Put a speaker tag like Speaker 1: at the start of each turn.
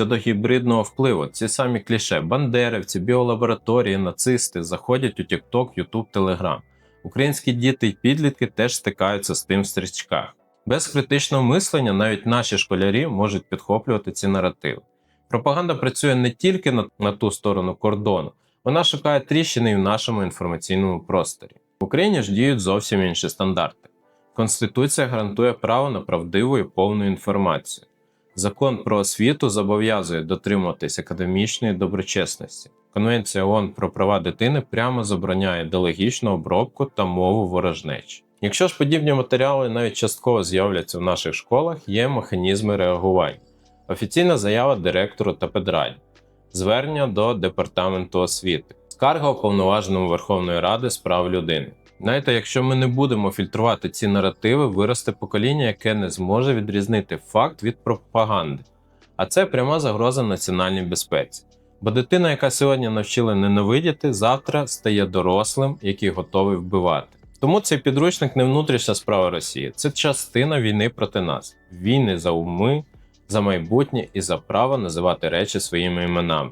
Speaker 1: Щодо гібридного впливу, ці самі кліше бандерівці, біолабораторії, нацисти заходять у TikTok, YouTube, Telegram. Українські діти й підлітки теж стикаються з тим в стрічках. Без критичного мислення навіть наші школярі можуть підхоплювати ці наративи. Пропаганда працює не тільки на, на ту сторону кордону, вона шукає тріщини і в нашому інформаційному просторі. В Україні ж діють зовсім інші стандарти. Конституція гарантує право на правдиву і повну інформацію. Закон про освіту зобов'язує дотримуватись академічної доброчесності. Конвенція ООН про права дитини прямо забороняє ідеологічну обробку та мову ворожнечі. Якщо ж подібні матеріали навіть частково з'являться в наших школах, є механізми реагування. Офіційна заява директору та педраді, звернення до департаменту освіти, скарга уповноваженому Верховної Ради з прав людини. Знаєте, якщо ми не будемо фільтрувати ці наративи, виросте покоління, яке не зможе відрізнити факт від пропаганди. А це пряма загроза національній безпеці. Бо дитина, яка сьогодні навчила ненавидіти, завтра стає дорослим, який готовий вбивати. Тому цей підручник не внутрішня справа Росії, це частина війни проти нас, війни за уми, за майбутнє і за право називати речі своїми іменами.